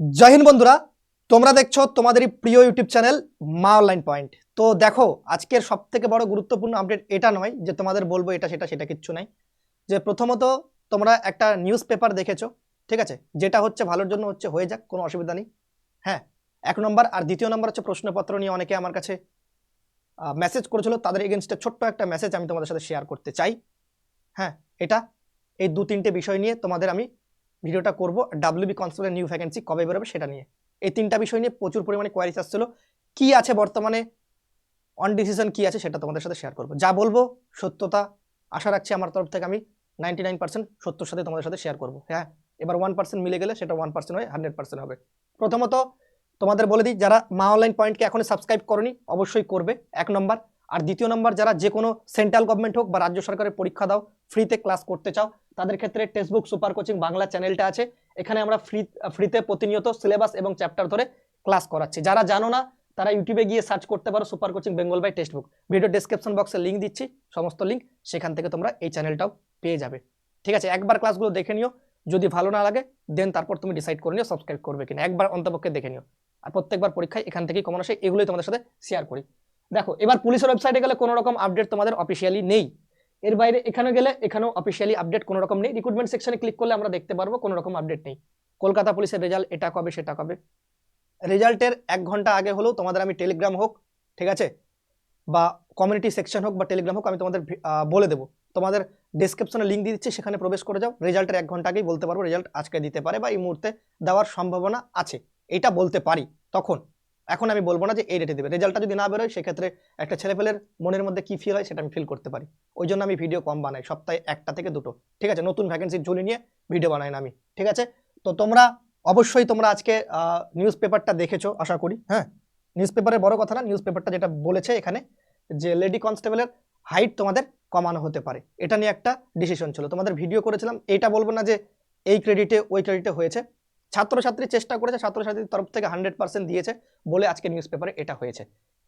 জয় হিন্দ বন্ধুরা, তোমরা দেখছ তোমাদেরই প্রিয় ইউটিউব চ্যানেল মা অনলাইন পয়েন্ট। তো দেখো, আজকের সব থেকে বড় গুরুত্বপূর্ণ আপডেট এটা নয় যে তোমাদের বলব এটা, সেটা সেটা কিচ্ছু নাই। যে প্রথমত তোমরা একটা নিউজ পেপার দেখেছ, ঠিক আছে? যেটা হচ্ছে ভালোর জন্য হচ্ছে হয়ে যাক, কোনো অসুবিধা নেই। হ্যাঁ এক নম্বর আর দ্বিতীয় নম্বর হচ্ছে প্রশ্নপত্র নিয়ে অনেকে আমার কাছে মেসেজ করেছিল, তাদের এগেনস্টে ছোট্ট একটা মেসেজ আমি তোমাদের সাথে শেয়ার করতে চাই। হ্যাঁ এটা এই দু তিনটে বিষয় নিয়ে তোমাদের আমি ভিডিওটা করব। ডাব্লিউবি কনস্টেবলের নিউ ভ্যাকেন্সি কবে বেরোবে সেটা নিয়ে। এই তিনটা বিষয় নিয়ে প্রচুর পরিমাণে কোয়ারিজ আসছিল। কি আছে বর্তমানে? অন ডিসিশন কি আছে সেটা তোমাদের সাথে শেয়ার করব। যা বলব সত্যতা, আশা রাখছি আমার তরফ থেকে আমি নাইনটি নাইন পার্সেন্ট সত্যর সাথে তোমাদের সাথে শেয়ার করব। হ্যাঁ? এবার ওয়ান পার্সেন্ট মিলে গেলে সেটা ওয়ান পার্সেন্ট হয়ে হান্ড্রেড হবে। প্রথমত তোমাদের বলে দিই, যারা মা অনলাইন পয়েন্টকে এখনও সাবস্ক্রাইব করনি, অবশ্যই করবে। এক নম্বর আর দ্বিতীয় নম্বর, যারা যে কোনো সেন্ট্রাল গভর্নমেন্ট হোক বা রাজ্য সরকারের পরীক্ষা দাও, ফ্রিতে ক্লাস করতে চাও, তাদের ক্ষেত্রে টেক্সটবুক সুপার কোচিং বাংলা চ্যানেলটা আছে। এখানে আমরা ফ্রি, ফ্রিতে প্রতিনিয়ত সিলেবাস এবং চ্যাপ্টার ধরে ক্লাস করাচ্ছি। যারা জানো না, তারা ইউটিউবে গিয়ে সার্চ করতে পারো super coaching Bengal by textbook. Video description বক্সে লিঙ্ক দিচ্ছি, সমস্ত লিঙ্ক সেখান থেকে তোমরা এই চ্যানেলটাও পেয়ে যাবে। ঠিক আছে, একবার ক্লাসগুলো দেখে নিও, যদি ভালো না লাগে, দেন তারপর তুমি ডিসাইড করে নিও সাবস্ক্রাইব করবে কিনা। একবার অন্তপক্ষে দেখে নিও। আর প্রত্যেকবার পরীক্ষায় এখান থেকেই কমন আসে, এগুলোই তোমাদের সাথে শেয়ার করি। দেখো, এবার পুলিশের ওয়েবসাইটে গেলে কোনো রকম আপডেট তোমাদের অফিসিয়ালি নেই। এর বাইরে এখানে গেলে এখানেও অফিসিয়ালি আপডেট কোনো রকম নেই। রিক্রুটমেন্ট সেকশনে ক্লিক করলে আমরা দেখতে পারব কোনো রকম আপডেট নেই। কলকাতা পুলিশের রেজাল্ট এটা কবে, সেটা কবে। রেজাল্টের এক ঘণ্টা আগে হলেও তোমাদের আমি টেলিগ্রাম হোক, ঠিক আছে? বা কমিউনিটি সেকশন হোক বা টেলিগ্রাম হোক, আমি তোমাদের বলে দেবো। তোমাদের ডেসক্রিপশনে লিঙ্ক দিয়ে দিচ্ছি, সেখানে প্রবেশ করে যাও। রেজাল্টের এক ঘণ্টা আগেই বলতে পারব রেজাল্ট আজকে দিতে পারে বা এই মুহূর্তে দেওয়ার সম্ভাবনা আছে। এটা বলতে পারি। তখন এখন আমি বলব না যে এই রেটে দেবে। রেজাল্টটা যদি না বেরোয়, সেক্ষেত্রে একটা ছেলেপেলের মনের মধ্যে কি ফিল হয় সেটা আমি ফিল করতে পারি। ওই জন্য আমি ভিডিও কম বানাই, সপ্তাহে একটা থেকে দুটো। ঠিক আছে? নতুন ভ্যাকেন্সি ঝুলি নিয়ে ভিডিও বানাই না আমি। ঠিক আছে? তো তোমরা অবশ্যই তোমরা আজকে নিউজ পেপারটা দেখেছ, আশা করি হ্যাঁ? নিউজ পেপারের বড় কথা না নিউজ পেপারটা যেটা বলেছে এখানে, যে লেডি কনস্টেবলের হাইট তোমাদের কমানো হতে পারে। এটা নিয়ে একটা ডিসিশন ছিল। তোমাদের ভিডিও করেছিলাম এটা বলব না যে এই ক্রেডিটে ওই ক্রেডিটে হয়েছে। ছাত্রছাত্রী চেষ্টা করেছে, ছাত্রছাত্রীর তরফ থেকে হান্ড্রেড পার্সেন্ট দিয়েছে বলে আজকে নিউজ পেপারে এটা হয়েছে।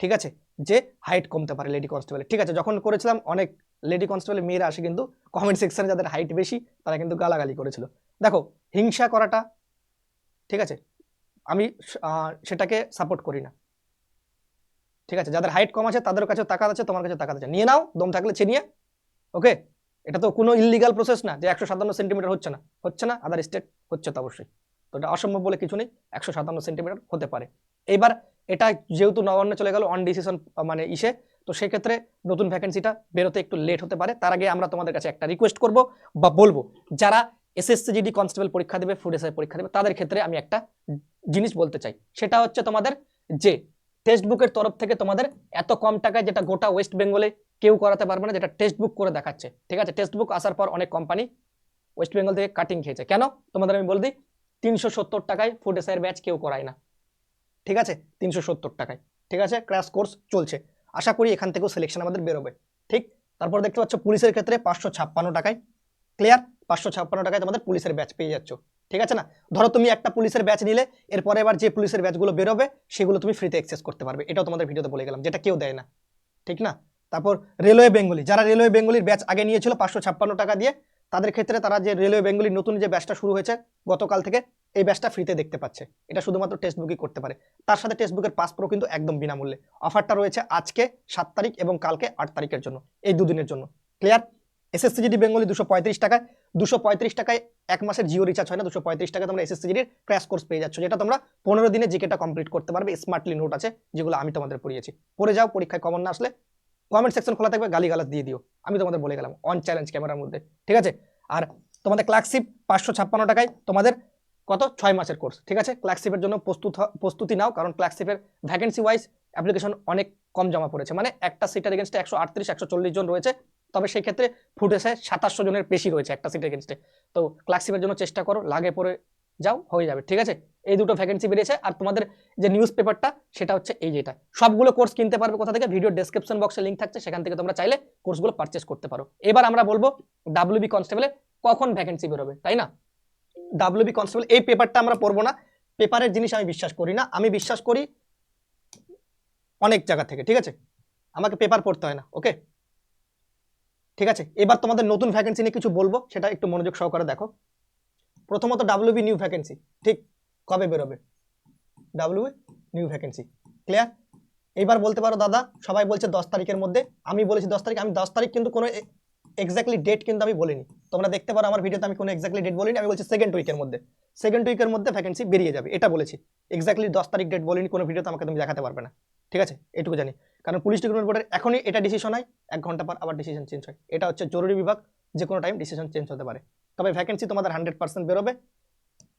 ঠিক আছে? যে হাইট কমতে পারে লেডি কনস্টেবলের ঠিক আছে, যখন করেছিলাম, অনেক লেডি কনস্টেবলের মেয়েরা আসে কিন্তু কমেন্ট সেকশনে যাদের হাইট বেশি, তারা কিন্তু গালাগালি করেছিল। দেখো, হিংসা করাটা, ঠিক আছে, আমি সেটাকে সাপোর্ট করি না। ঠিক আছে, যাদের হাইট কম আছে, তাদের কাছে তাকাত আছে, তোমার কাছে তাকাত আছে। নিয়ে নাও, দম থাকলে ছিনিয়ে ওকে এটা তো কোনো ইলিগাল প্রসেস না, যে একশো সাতান্ন সেন্টিমিটার হচ্ছে না। হচ্ছে না আদার স্টেট হচ্ছে তো অবশ্যই। তো এটা অসম্ভব বলে কিছু নেই, একশো সাতান্ন সেন্টিমিটার হতে পারে। এইবার এটা যেহেতু নবান্ন চলে গেল অন ডিসিশন মানে ইসে, তো সেক্ষেত্রে নতুন ভ্যাকেন্সিটা বেরোতে একটু লেট হতে পারে। তার আগে আমরা তোমাদের কাছে একটা রিকোয়েস্ট করব বা বলব, যারা এসএসসি জিডি কনস্টেবল পরীক্ষা দেবে ফুড এসআই পরীক্ষা দেবে, তাদের ক্ষেত্রে আমি একটা জিনিস বলতে চাই। সেটা হচ্ছে তোমাদের যে টেক্সট বুকের তরফ থেকে তোমাদের এত কম টাকায় যেটা গোটা ওয়েস্ট বেঙ্গলে কেউ করাতে পারবে না, যেটা টেক্সট বুক করে দেখাচ্ছে। ঠিক আছে? টেক্সট বুক আসার পর অনেক কোম্পানি ওয়েস্ট বেঙ্গল থেকে কাটিং খেয়েছে। কেন? তোমাদের আমি বলে দিই তিনশো সত্তর টাকায় ফুড এসআইয়ের ব্যাচ কেউ করায় না। ঠিক আছে? তিনশো সত্তর টাকায়। ঠিক আছে? ক্র্যাশ কোর্স চলছে। আশা করি এখান থেকেও সিলেকশন আমাদের বেরোবে। ঠিক? তারপর দেখতে পাচ্ছ পুলিশের ক্ষেত্রে পাঁচশো ছাপ্পান্ন টাকায়। ক্লিয়ার পাঁচশো ছাপ্পান্ন টাকায় তোমাদের পুলিশের ব্যাচ পেয়ে যাচ্ছ। ঠিক আছে না? ধরো তুমি একটা পুলিশের ব্যাচ নিলে, এরপরে এবার যে পুলিশের ব্যাচগুলো বেরোবে, সেগুলো তুমি ফ্রিতে অ্যাক্সেস করতে পারবে। এটাও তোমাদের ভিডিওতে বলে গেলাম, যেটা কেউ দেয় না। ঠিক না? তারপর রেলওয়ে বেঙ্গলি যারা রেলওয়ে বেঙ্গলির ব্যাচ আগে নিয়েছিল, পাঁচশো ছাপ্পান্ন টাকা দিয়ে তাদের ক্ষেত্রে তারা যে রেলওয়ে বেঙ্গলির নতুন যে ব্যাচটা শুরু হয়েছে গতকাল থেকে, এই ব্যাচটা ফ্রিতে দেখতে পাচ্ছে। এটা শুধুমাত্র টেক্সট বুকই করতে পারে। তার সাথে টেক্সট বুকের পাস কিন্তু একদম বিনামূল্যে। অফারটা রয়েছে আজকে সাত তারিখ এবং কালকে আট তারিখের জন্য, এই দুদিনের জন্য। ক্লিয়ার এসএসসি জিডি বেঙ্গলি দুশো পঁয়ত্রিশ টাকায়, দুশো পঁয়ত্রিশ টাকায় এক মাসের জিও রিচার্জ হয় না, দুশো পঁয়ত্রিশ টাকায় তোমরা এসএসসি জিডির ক্র্যাশ কোর্স পেয়ে যাচ্ছ, যেটা তোমরা পনেরো দিনে জিকেটা কমপ্লিট করতে পারবে স্মার্টলি নোট আছে, যেগুলো আমি তোমাদের পড়িয়েছি। পড়ে যাও, পরীক্ষায় কমন না আসলে কমেন্ট সেকশন খোলা থাকবে গালি গালাজ দিয়ে দিও। আমি তোমাদের বলে গেলাম অন চ্যালেঞ্জ ক্যামেরার মধ্যে, ঠিক আছে? আর তোমাদের ক্লার্কশিপ পাঁচশো ছাপ্পান্ন টাকায় তোমাদের কত? ছয় মাসের কোর্স ঠিক আছে? ক্লার্কশিপের জন্য প্রস্তুত প্রস্তুতি নাও, কারণ ক্লার্কশিপের ভ্যাকেন্সি ওয়াইজ অ্যাপ্লিকেশন অনেক কম জমা পড়েছে। মানে একটা সিটের এগেনস্টে একশো আটত্রিশ, একশো চল্লিশ জন রয়েছে, তবে সেই ক্ষেত্রে ফুটেছে সাতাশশো জনের বেশি রয়েছে একটা সিটের এগেনস্টে তো ক্লার্কশিপের জন্য চেষ্টা করো, লাগে পরে যাও, হয়ে যাবে, ঠিক আছে? এই দুটো ভ্যাকেন্সি বেরিয়েছে, আর তোমাদের যে নিউজ পেপারটা সেটা হচ্ছে এই যেটা। সবগুলো কোর্স কিনতে পারবে কোথা থেকে? ভিডিও ডেসক্রিপশন বক্সে লিঙ্ক থাকছে, সেখান থেকে তোমরা চাইলে কোর্সগুলো পারচেস করতে পারো। এবার আমরা বলব ডাব্লিউবি কনস্টেবলে কখন ভ্যাকেন্সি বেরোবে, তাই না? ডাব্লিউবি কনস্টেবল এই পেপারটা আমরা পড়ব না। পেপারের জিনিস আমি বিশ্বাস করি না। আমি বিশ্বাস করি অনেক জায়গা থেকে, ঠিক আছে? আমাকে পেপার পড়তে হয় না ওকে ঠিক আছে? এবার তোমাদের নতুন ভ্যাকেন্সি নিয়ে কিছু বলব, সেটা একটু মনোযোগ সহকারে দেখো। প্রথমত ডাব্লিউবি নিউ ভ্যাকেন্সি ঠিক? কবে বেরোবে? ডাব্লিউ নিউ ভ্যাকেন্সি ক্লিয়ার এইবার বলতে পারো দাদা, সবাই বলছে দশ তারিখের মধ্যে। আমি বলেছি দশ তারিখ, আমি দশ তারিখ কিন্তু কোনো এক্স্যাক্টলি ডেট কিন্তু আমি বলিনি। তোমরা দেখতে পারো আমার ভিডিওতে আমি কোনো এক্স্যাক্টলি ডেট বলিনি, আমি বলছি সেকেন্ড উইকের মধ্যে। সেকেন্ড উইকের মধ্যে ভ্যাকেন্সি বেরিয়ে যাবে, এটা বলেছি। এক্স্যাক্টলি দশ তারিখ ডেট বলিনি, কোনো ভিডিওতে আমাকে তুমি দেখাতে পারবে না। ঠিক আছে? এটুকু জানি। কারণ পুলিশ রিক্রুটমেন্ট বোর্ডের এখনই এটা ডিসিশন হয়, এক ঘণ্টা পর আবার ডিসিশন চেঞ্জ হয়। এটা হচ্ছে জরুরি বিভাগ যে কোনো টাইম ডিসিশন চেঞ্জ হতে পারে। তবে ভ্যাকেন্সি তোমাদের হান্ড্রেড পার্সেন্ট বেরোবে।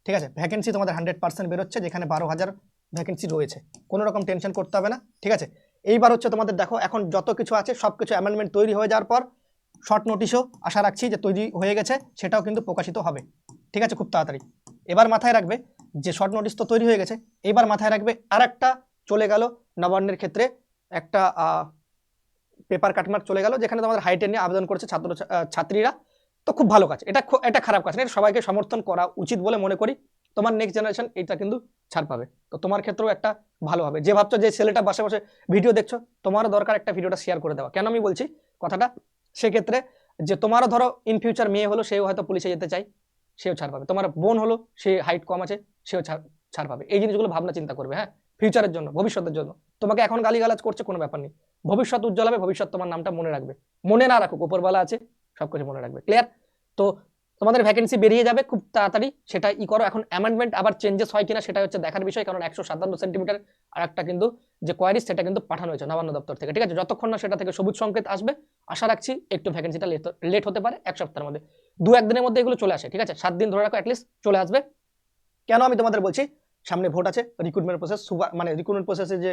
ঠিক আছে? ভ্যাকেন্সি তোমাদের হান্ড্রেড পার্সেন্ট বেরোচ্ছে, যেখানে বারো হাজার ভ্যাকেন্সি রয়েছে। কোনো রকম টেনশন করতে হবে না, ঠিক আছে? এইবার হচ্ছে তোমাদের দেখো, এখন যত কিছু আছে সব কিছু অ্যামেন্ডমেন্ট তৈরি হয়ে যাওয়ার পর শর্ট নোটিশও আশা রাখছি যে তৈরি হয়ে গেছে, সেটাও কিন্তু প্রকাশিত হবে। ঠিক আছে? খুব তাড়াতাড়ি। এবার মাথায় রাখবে যে শর্ট নোটিশ তো তৈরি হয়ে গেছে, এবার মাথায় রাখবে আর একটা চলে গেল নবান্নের ক্ষেত্রে একটা পেপার কাটমার্ক চলে গেল, যেখানে তোমাদের হাইটেন নিয়ে আবেদন করেছে ছাত্র ছাত্রীরা। তো খুব ভালো কাজ। এটা এটা খারাপ কাজ না, এটা সবাইকে সমর্থন করা উচিত বলে মনে করি। তোমার নেক্সট জেনারেশন এটা কিন্তু ছাড় পাবে। তো তোমার ক্ষেত্রেও একটা ভালো হবে। যে ভাবছ যে ছেলেটা বসে বসে ভিডিও দেখছ, তোমারও দরকার একটা ভিডিওটা শেয়ার করে দেওয়া। কেন আমি বলছি? কথাটা সেক্ষেত্রে যে তোমারও ধরো ইন ফিউচার মেয়ে হলো, সেও হয়তো পুলিশে যেতে চাই সেও ছাড় পাবে। তোমার বোন হলো, সে হাইট কম আছে, সেও ছাড় ছাড় পাবে। এই জিনিসগুলো ভাবনা চিন্তা করবে হ্যাঁ? ফিউচারের জন্য, ভবিষ্যতের জন্য। তোমাকে এখন গালিগালাজ করছে কোনো ব্যাপার নেই। ভবিষ্যৎ উজ্জ্বল হবে, ভবিষ্যৎ তোমার নামটা মনে রাখবে। মনে না রাখুক উপরবেলা আছে সবকিছু মনে রাখবে। ক্লিয়ার তো তোমাদের ভ্যাকেন্সি বেরিয়ে যাবে খুব তাড়াতাড়ি, সেটা ই করো। এখন অ্যামেন্ডমেন্ট আবার চেঞ্জেস হয় কিনা সেটা হচ্ছে দেখার বিষয়, কারণ একশো সাতান্ন সেন্টিমিটার আর একটা কিন্তু যে কোয়ারিজ সেটা কিন্তু পাঠানো হয়েছে নবান্ন দপ্তর থেকে। ঠিক আছে? যতক্ষণ না সেটা থেকে সবুজ সংকেত আসবে, আশা রাখছি একটু ভ্যাকেন্সিটা লেট হতে পারে এক সপ্তাহের মধ্যে। দু একদিনের মধ্যে এগুলো চলে আসে, ঠিক আছে? সাত দিন ধরে রাখো অ্যাটলিস্ট চলে আসবে। কেন আমি তোমাদের বলছি? সামনে ভোট আছে রিক্রুটমেন্ট প্রসেস সুপার মানে রিক্রুটমেন্ট প্রসেসে যে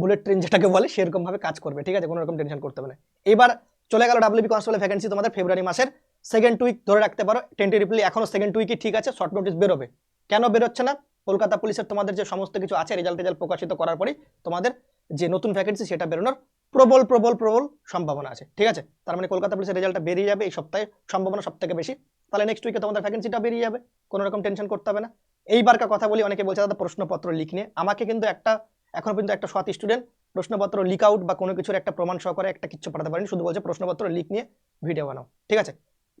বুলেট ট্রেন যেটাকে বলে সেরকম ভাবে কাজ করবে, ঠিক আছে? কোনো রকম টেনশন করতে না। এবার চলে গেল ডাব্লিউবি কনস্টেবল ভ্যাকেন্সি তোমাদের ফেব্রুয়ারি মাসের। সেকেন্ড উইক ধরে রাখতে পারো। টেন্টেটিভলি এখনও সেকেন্ড উইকই ঠিক আছে শর্ট নোটিস বেরোবে। কেন বেরোচ্ছে না? কলকাতা পুলিশের তোমাদের যে সমস্ত কিছু আছে রেজাল্ট রেজাল্ট প্রকাশিত করার পরেই তোমাদের যে নতুন ভ্যাকেন্সি সেটা বেরোনোর প্রবল প্রবল প্রবল সম্ভাবনা আছে। ঠিক আছে? তার মানে কলকাতা পুলিশের রেজাল্টটা বেরিয়ে যাবে এই সপ্তাহে, সম্ভাবনা সব থেকে বেশি। তাহলে নেক্সট উইকে তোমাদের ভ্যাকেন্সিটা বেরিয়ে যাবে। কোনো রকম টেনশন করতে হবে না। এইবারকার কথা বলি, অনেকে বলছে, দাদা, প্রশ্নপত্র লিখ নিয়ে আমাকে কিন্তু একটা, এখনও পর্যন্ত একটা সৎ স্টুডেন্ট প্রশ্নপত্র লিক আউট বা কোনো কিছুর একটা প্রমাণ সহকারে একটা কিছু পাঠাতে পারেনি, শুধু বলছে প্রশ্নপত্র লিক নিয়ে ভিডিও বানাও। ঠিক আছে?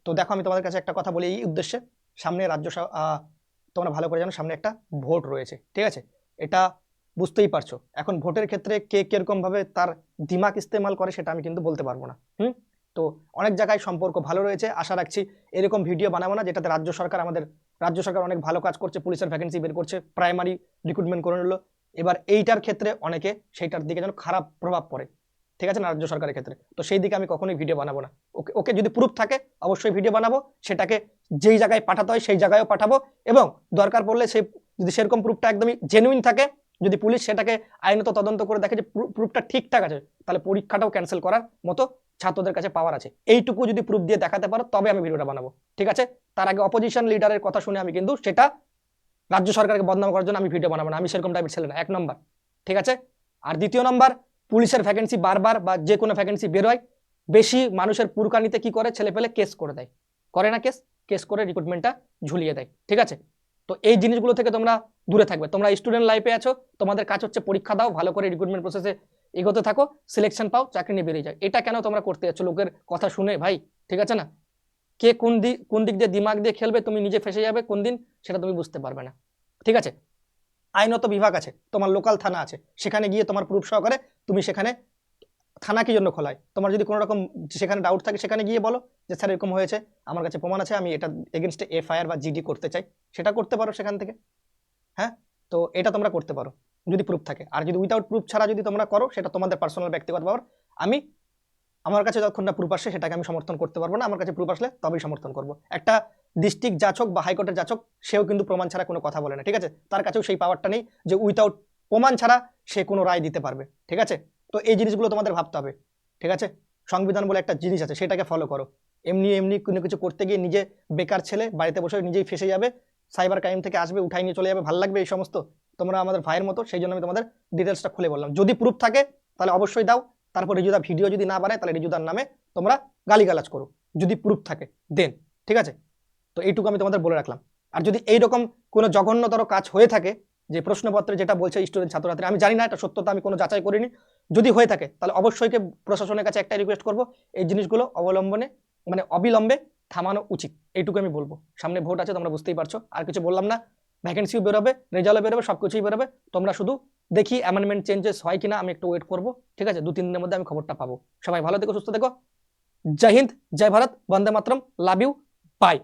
তো দেখো, আমি তোমাদের কাছে একটা কথা বলি এই উদ্দেশ্যে। সামনে রাজ্য তোমরা ভালো করে জানো, সামনে একটা ভোট রয়েছে। ঠিক আছে? এটা বুঝতেই পারছ। এখন ভোটের ক্ষেত্রে কে কীরকম ভাবে তার দিমাগ ইস্তেমাল করে সেটা আমি কিন্তু বলতে পারব না। হুম? তো অনেক জায়গায় সম্পর্ক ভালো রয়েছে। আশা রাখছি এরকম ভিডিও বানাবো না, যেটাতে রাজ্য সরকার আমাদের, রাজ্য সরকার অনেক ভালো কাজ করছে, পুলিশের ভ্যাকেন্সি বের করছে প্রাইমারি রিক্রুটমেন্ট করে নিল। এবার এইটার ক্ষেত্রে অনেকে সেইটার দিকে যেন খারাপ প্রভাব পড়ে, ঠিক আছে না রাজ্য সরকারের ক্ষেত্রে? তো সেই দিকে আমি কখনোই ভিডিও বানাবো না। ওকে ওকে যদি প্রুফ থাকে, অবশ্যই ভিডিও বানাবো, সেটাকে যেই জায়গায় পাঠাতে হয় সেই জায়গায়ও পাঠাবো এবং দরকার পড়লে সেই, যদি সেরকম প্রুফটা একদমই জেনুইন থাকে, যদি পুলিশ সেটাকে আইনত তদন্ত করে দেখে যে প্রুফটা ঠিকঠাক আছে, তাহলে পরীক্ষাটাও ক্যান্সেল করার মতো ছাত্রদের কাছে পাওয়ার আছে। এইটুকু যদি প্রুফ দিয়ে দেখাতে পারো, তবে আমি ভিডিওটা বানাবো, ঠিক আছে? তার আগে অপোজিশন লিডারের কথা শুনে আমি কিন্তু সেটা রাজ্য সরকারকে বদনাম করার জন্য আমি ভিডিও বানাবো না, আমি সেরকম টাইপের ছেলে না, এক নম্বর ঠিক আছে? আর দ্বিতীয় নম্বর পুলিশের ভ্যাকেন্সি বারবার বা যে কোনো ভ্যাকেন্সি বেরোয়, বেশি মানুষের পুরকানিতে কি করে? ছেলে পেলে কেস করে দেয়। করে না কেস কেস করে রিক্রুটমেন্টটা ঝুলিয়ে দেয়, ঠিক আছে? তো এই জিনিসগুলো থেকে তোমরা দূরে থাকবে। তোমরা স্টুডেন্ট লাইফে আছো, তোমাদের কাজ হচ্ছে পরীক্ষা দাও, ভালো করে রিক্রুটমেন্ট প্রসেসে এগোতে থাকো সিলেকশন পাও, চাকরি নিয়ে বেরিয়ে যায় এটা কেন তোমরা করতে যাচ্ছ? লোকের কথা শুনে, ভাই, ঠিক আছে না? কে কোন দিক কোন দিক দিয়ে দিমাগ দিয়ে খেলবে, তুমি নিজে ফেসে যাবে, কোন দিন সেটা তুমি বুঝতে পারবে না। ঠিক আছে? আইনত বিভাগ আছে, তোমার লোকাল থানা আছে, সেখানে গিয়ে তোমার প্রুফ সহকারে তুমি সেখানে থানা কি জন্য খোলায়? তোমার যদি কোনো রকম সেখানে ডাউট থাকে, সেখানে গিয়ে বলো যে, স্যার, এরকম হয়েছে, আমার কাছে প্রমাণ আছে, আমি এটা এগেনস্টে এফআইআর বা জিডি করতে চাই। সেটা করতে পারো সেখান থেকে। হ্যাঁ? তো এটা তোমরা করতে পারো, যদি প্রুফ থাকে। আর যদি উইদাউট প্রুফ ছাড়া যদি তোমরা করো, সেটা তোমাদের পার্সোনাল ব্যক্তিগত ব্যাপার। আমি আমার কাছে যতক্ষণ না প্রুফ আসে, সেটাকে আমি সমর্থন করতে পারব না। আমার কাছে প্রুফ আসলে তবেই সমর্থন করব। একটা ডিস্ট্রিক্ট যাচক বা হাইকোর্টের যাচক, সেও কিন্তু প্রমাণ ছাড়া কোনো কথা বলে না, ঠিক আছে? তার কাছেও সেই পাওয়ারটা নেই যে উইদাউট প্রমাণ ছাড়া সে কোনো রায় দিতে পারবে, ঠিক আছে? তো এই জিনিসগুলো তোমাদের ভাবতে হবে, ঠিক আছে? সংবিধান বলে একটা জিনিস আছে, সেটাকে ফলো করো। এমনি এমনি কোনো কিছু করতে গিয়ে নিজে বেকার ছেলে, বাড়িতে বসে নিজেই ফেসে যাবে সাইবার ক্রাইম থেকে আসবে, উঠাই নিয়ে চলে যাবে, ভালো লাগবে এই সমস্ত? তোমরা আমাদের ভাইয়ের মতো, সেই জন্য আমি তোমাদের ডিটেলসটা খুলে বললাম। যদি প্রুফ থাকে, তাহলে অবশ্যই দাও। তারপর রিজুদা ভিডিও যদি না বাড়ে তাহলে রিজুদার নামে তোমরা গালিগালাজ করো। যদি প্রুফ থাকে দেন ঠিক আছে? তো এইটুকু আমি তোমাদের বলে রাখলাম। আর যদি এইরকম কোনো জঘন্যতর কাজ হয়ে থাকে, যে প্রশ্নপত্রে যেটা বলছে স্টুডেন্ট ছাত্রছাত্রী, আমি জানি না, এটা সত্যতা, আমি কোনো যাচাই করিনি। যদি হয়ে থাকে, তাহলে অবশ্যই কে প্রশাসনের কাছে একটা রিকোয়েস্ট করব, এই জিনিসগুলো অবলম্বনে মানে অবিলম্বে থামানো উচিত। এইটুকু আমি বলব। সামনে ভোট আছে, তোমরা বুঝতেই পারছ। আর কিছু বললাম না ভ্যাকেন্সিও বেরোবে রেজাল্টও বেরোবে সব কিছুই বেরোবে। তোমরা শুধু দেখি অ্যামেন্ডমেন্ট চেঞ্জেস হয় কিনা, আমি একটু ওয়েট করব। ঠিক আছে? দু তিন দিনের মধ্যে আমি খবরটা পাবো। সবাই ভালো থেকো, সুস্থ থেকো। জয় হিন্দ, জয় ভারত, বন্দে মাতরম লাভ ইউ বাই